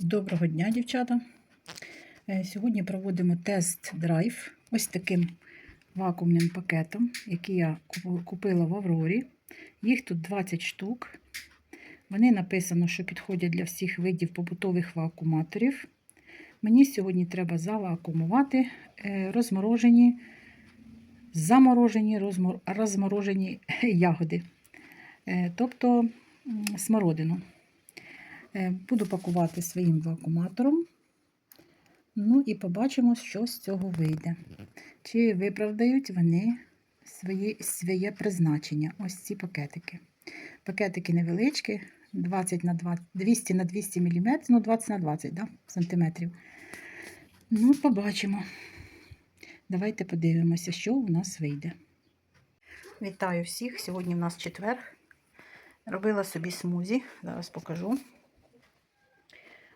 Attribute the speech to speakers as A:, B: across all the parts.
A: Доброго дня, дівчата. Е, Сьогодні проводимо тест-драйв ось таким вакуумним пакетом, який я купила в Аврорі. Їх тут 20 штук. Вони написано, що підходять для всіх видів побутових вакууматорів. Мені сьогодні треба завакуумувати е, розморожені, заморожені, розмор- розморожені ягоди, Е, тобто смородину. Е, Буду пакувати своїм вакууматором. Ну і побачимо, що з цього вийде. Чи виправдають вони свої, своє призначення. Ось ці пакетики. Пакетики невеличкі, 20 на 20, 200 на 200 мм, ну 20 на 20 да, сантиметрів. Ну, побачимо. Давайте подивимося, що у нас вийде. Вітаю всіх! Сьогодні у нас четвер. Робила собі смузі, зараз покажу.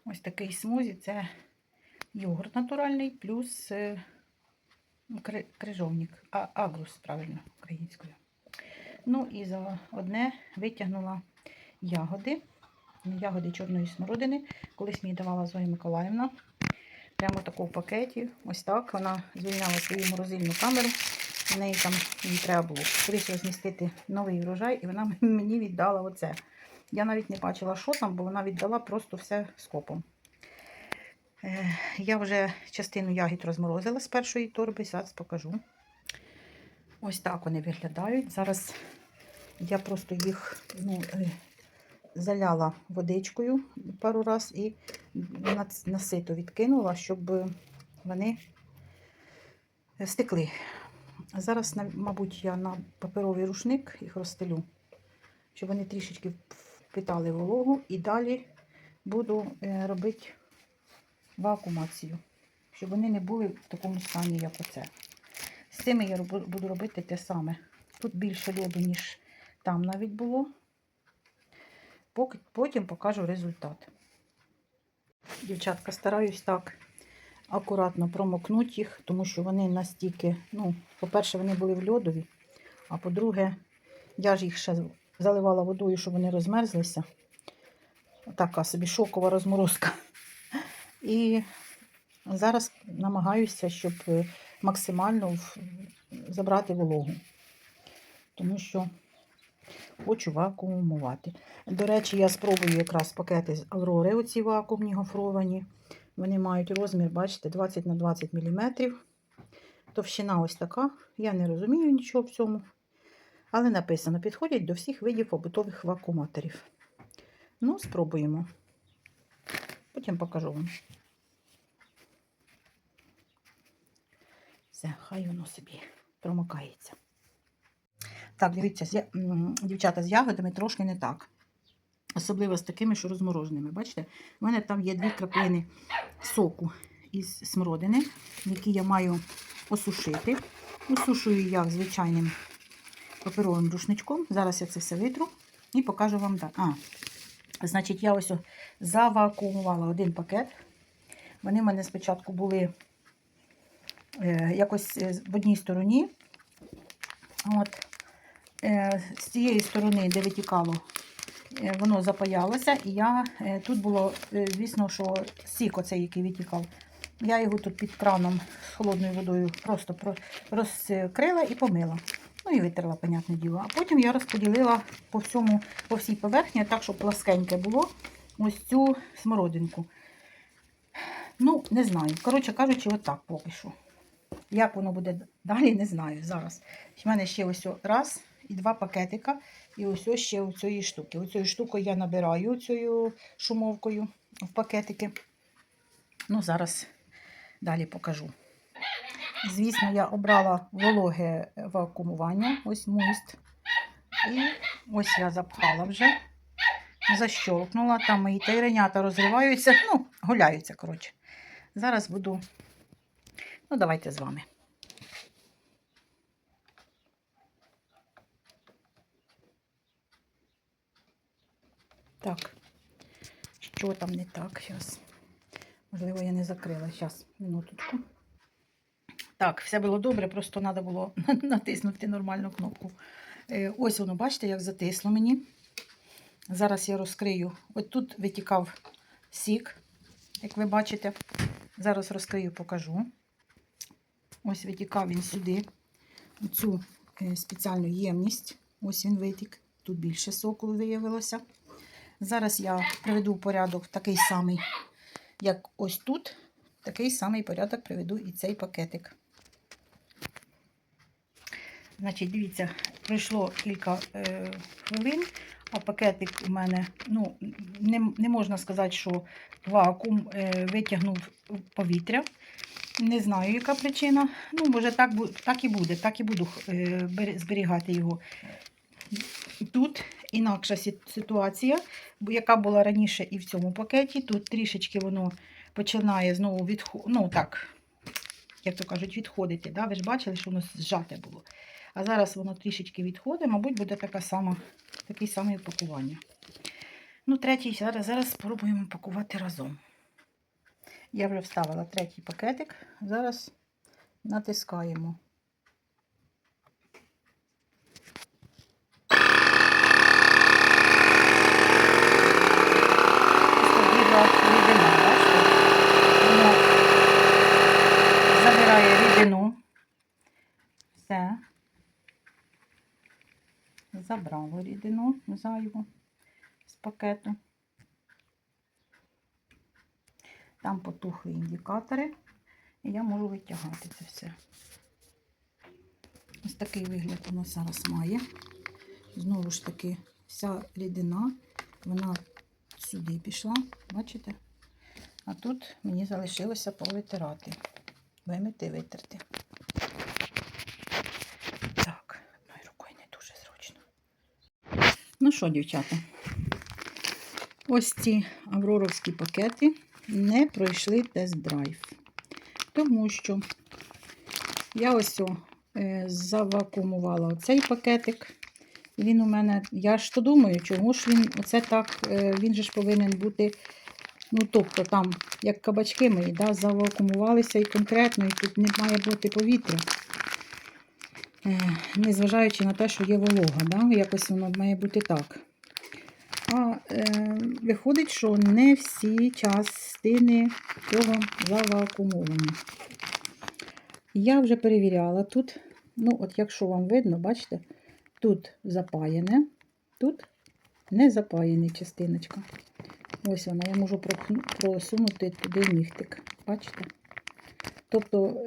A: Ось такий смузі це йогурт натуральний, плюс е, крижовник, а, агрус, правильно, українською. Ну і за одне витягнула ягоди, ягоди чорної смородини. Колись мені давала Зоя Миколаївна. Прямо таку в пакеті. Ось так. Вона звільняла свою морозильну камеру. В неї там їй треба було скоріше розмістити новий врожай, і вона мені віддала оце. Я навіть не бачила, що там, бо вона віддала просто все скопом. Е, Я вже частину ягід розморозила з першої торби, зараз покажу. Ось так вони виглядають. Зараз я просто їх ну, е, заляла водичкою пару раз і на, сито відкинула, щоб вони стекли. Зараз, мабуть, я на паперовий рушник їх розстелю, щоб вони трішечки впитали вологу і далі буду е, робити вакуумацію, щоб вони не були в такому стані, як оце. З цими я буду робити те саме. Тут більше льоду, ніж там навіть було. Потім покажу результат. Дівчатка, стараюсь так акуратно промокнути їх, тому що вони настільки, ну, по-перше, вони були в льодові, а по-друге, я ж їх ще заливала водою, щоб вони розмерзлися. Така собі шокова розморозка. І зараз намагаюся, щоб е, максимально забрати вологу. Тому що хочу вакуумувати. До речі, я спробую якраз пакети з Аврори, оці вакуумні гофровані. Вони мають розмір, бачите, 20 на 20 мм. Товщина ось така. Я не розумію нічого в цьому. Але написано, підходять до всіх видів побутових вакууматорів. Ну, спробуємо. Потім покажу вам. Все, хай воно собі промокається. Так, дивіться, дівчата, з ягодами трошки не так. Особливо з такими, що розмороженими. Бачите, у мене там є дві краплини соку із смородини, які я маю осушити. Осушую я звичайним паперовим рушничком. Зараз я це все витру і покажу вам. Да. А, значить, я ось завакуумувала один пакет. Вони в мене спочатку були е, якось е, в одній стороні. От, е, з цієї сторони, де витікало, е, воно запаялося, і я е, тут було, е, звісно, що сік оцей, який витікав. Я його тут під краном з холодною водою просто розкрила і помила. Ну і витерла, понятне діло. А потім я розподілила по всьому, по всій поверхні, так, щоб пласкеньке було ось цю смородинку. Ну, не знаю. Коротше кажучи, отак поки що. Як воно буде далі, не знаю зараз. У мене ще ось раз і два пакетика, і ось ось ще у цієї штуки. Оцією штукою я набираю цією шумовкою в пакетики. Ну, зараз далі покажу. Звісно, я обрала вологе вакуумування, ось муст. І ось я запхала вже, защолкнула. Там мої тайренята розриваються, ну, гуляються, коротше. Зараз буду. Ну, давайте з вами. Так, що там не так зараз? Можливо, я не закрила. Зараз, минуточку. Так, все було добре, просто треба було натиснути нормальну кнопку. Е, Ось воно, бачите, як затисло мені. Зараз я розкрию. От тут витікав сік. як ви бачите. Зараз розкрию, покажу. Ось витікав він сюди, у цю е, спеціальну ємність. Ось він витік. Тут більше соку виявилося. Зараз я приведу порядок такий самий, як ось тут. Такий самий порядок приведу і цей пакетик. Значить, дивіться, пройшло кілька е, хвилин, а пакетик у мене, ну, не, не можна сказати, що вакуум е, витягнув повітря. Не знаю, яка причина. Ну, може, так, так і буде, так і буду е, зберігати його. Тут інакша ситуація, яка була раніше і в цьому пакеті. Тут трішечки воно починає знову відходити, ну так, як то кажуть, відходити. Да? Ви ж бачили, що воно зжате було. А зараз воно трішечки відходить, мабуть, буде така сама, таке саме пакування. Ну, третій, зараз, зараз спробуємо пакувати разом. Я вже вставила третій пакетик. Зараз натискаємо. Побігла рідина, бачите? Воно забирає рідину. Все. Забрало рідину зайву з пакету. Там потухли індикатори, і я можу витягати це все. Ось такий вигляд воно зараз має. Знову ж таки, вся рідина, вона сюди пішла, бачите? А тут мені залишилося повитирати, вимити, витерти. Так, одною рукою не дуже зручно. Ну що, дівчата? Ось ці авроровські пакети не пройшли тест-драйв. Тому що я ось о, е, завакуумувала оцей пакетик. Він у мене, я ж то думаю, чому ж він оце так, е, він же ж повинен бути, ну тобто там, як кабачки мої, да, завакуумувалися і конкретно, і тут не має бути повітря. Е, Незважаючи на те, що є волога, да, якось воно має бути так. А е, виходить, що не всі частини цього завакумовані. Я вже перевіряла тут. Ну, от якщо вам видно, бачите, тут запаяне, тут не запаяна частиночка. Ось вона, я можу просунути туди нігтик. Бачите? Тобто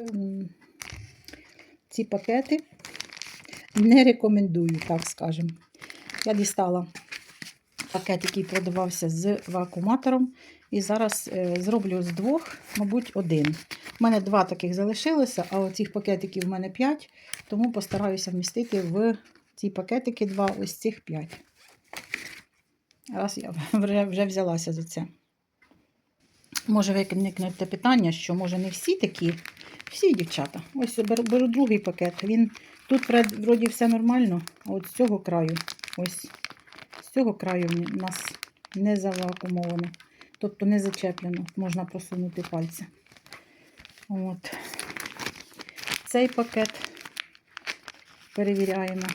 A: ці пакети не рекомендую, так скажемо. Я дістала пакет, який продавався з вакууматором. І зараз е, зроблю з двох, мабуть, один. У мене два таких залишилося, а оцих пакетиків в мене 5, тому постараюся вмістити в ці пакетики два, ось цих 5. Раз я вже, взялася за це. Може виникнути питання, що може не всі такі, всі дівчата. Ось беру, беру другий пакет. Він тут вроді все нормально, а от з цього краю, ось з цього краю в нас не завакумовано. Тобто не зачеплено, можна просунути пальці. От. Цей пакет перевіряємо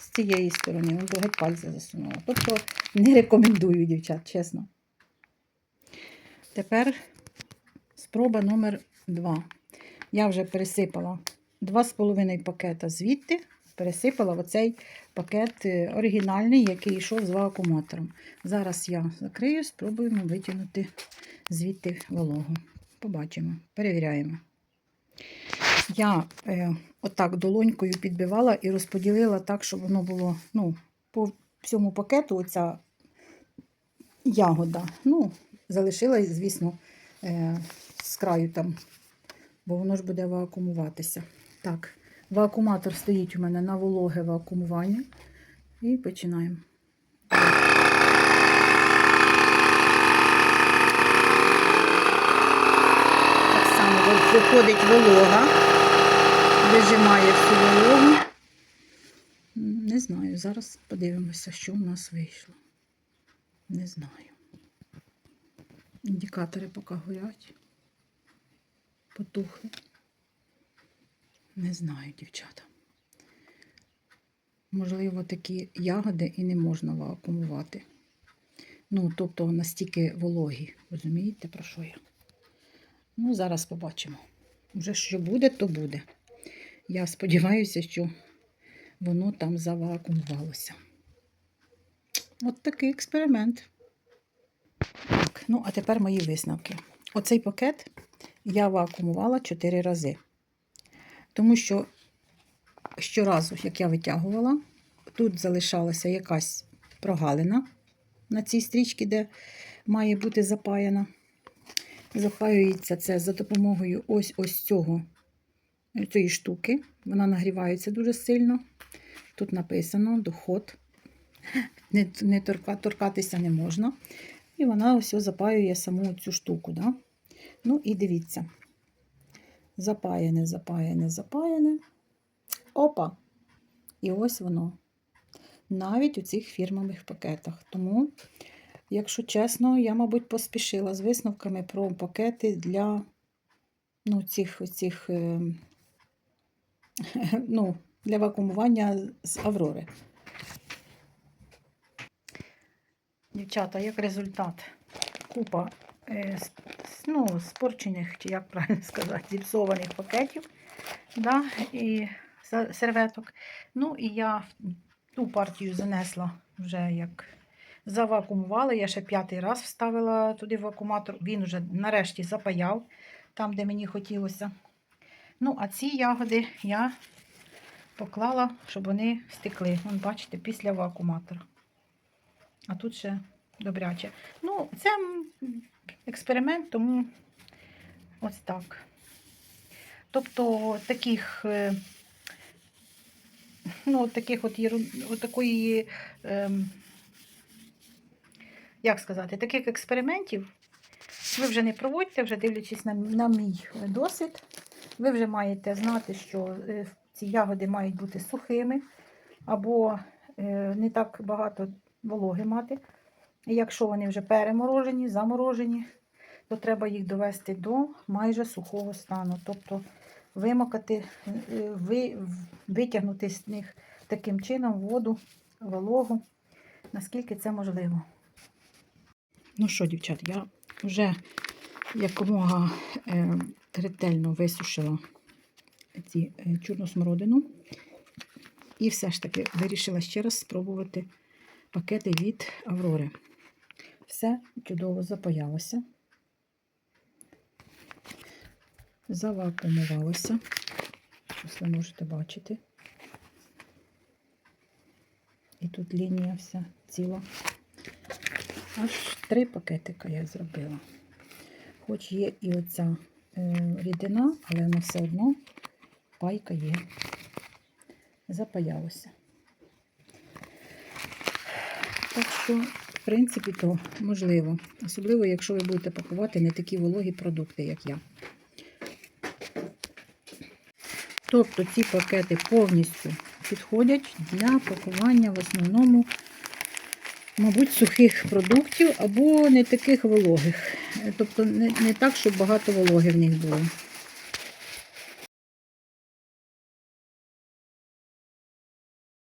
A: з цієї сторони. Він другий пальці засунула. Тобто не рекомендую, дівчат, чесно. Тепер спроба номер 2. Я вже пересипала 2,5 пакета звідти, пересипала в оцей пакет е, оригінальний, який йшов з вакууматором. Зараз я закрию, спробуємо витягнути звідти вологу. Побачимо, перевіряємо. Я е, отак долонькою підбивала і розподілила так, щоб воно було ну, по всьому пакету оця ягода. Ну, залишилась, звісно, е, з краю там, бо воно ж буде вакуумуватися. Так, вакууматор стоїть у мене на вологе вакуумування. І починаємо. Так само виходить волога, вижимає всю вологу. Не знаю, зараз подивимося, що у нас вийшло. Не знаю. Індикатори поки горять. Потухли. Не знаю, дівчата. Можливо, такі ягоди і не можна вакуумувати. Ну, тобто настільки вологі. Розумієте, про що я? Ну, зараз побачимо. Вже що буде, то буде. Я сподіваюся, що воно там завакумувалося. От такий експеримент. Так, ну а тепер мої висновки. Оцей пакет я вакуумувала 4 рази. Тому що щоразу, як я витягувала, тут залишалася якась прогалина на цій стрічці, де має бути запаяна. Запаюється це за допомогою ось ось цього цієї штуки. Вона нагрівається дуже сильно. Тут написано доход. Не, не торка, торкатися не можна. І вона ось запаює саму цю штуку. Да? Ну і дивіться. Запаяне, запаяне, запаяне. Опа! І ось воно. Навіть у цих фірмових пакетах. Тому, якщо чесно, я, мабуть, поспішила з висновками про пакети для ну, цих, цих, е, ну, для вакуумування з Аврори. Дівчата, як результат, купа е, ну, спорчених, чи як правильно сказати, зіпсованих пакетів да, і серветок. Ну і я ту партію занесла вже як завакуумувала. Я ще п'ятий раз вставила туди вакууматор. Він вже нарешті запаяв там, де мені хотілося. Ну, а ці ягоди я поклала, щоб вони стекли. Вон, бачите, після вакууматора. А тут ще добряче. Ну, це експеримент, тому ось так. Тобто таких, е, ну, таких от, от такої, ем, як сказати, таких експериментів ви вже не проводьте, вже дивлячись на, на мій досвід. Ви вже маєте знати, що е, ці ягоди мають бути сухими або е, не так багато вологи мати. Якщо вони вже переморожені, заморожені, то треба їх довести до майже сухого стану. Тобто вимокати, е, ви, витягнути з них таким чином воду, вологу, наскільки це можливо. Ну що, дівчат, я вже якомога е, ретельно висушила ці е, чорну смородину. І все ж таки вирішила ще раз спробувати пакети від Аврори. Все чудово запаялося, завакуумувалося. Ось ви можете бачити. І тут лінія вся ціла. Аж три пакетика я зробила. Хоч є і оця е, рідина, але вона все одно пайка є. Запаялося. Так що, в принципі, то можливо. Особливо, якщо ви будете пакувати не такі вологі продукти, як я. Тобто ці пакети повністю підходять для пакування в основному, мабуть, сухих продуктів або не таких вологих. Тобто не, не так, щоб багато вологи в них було.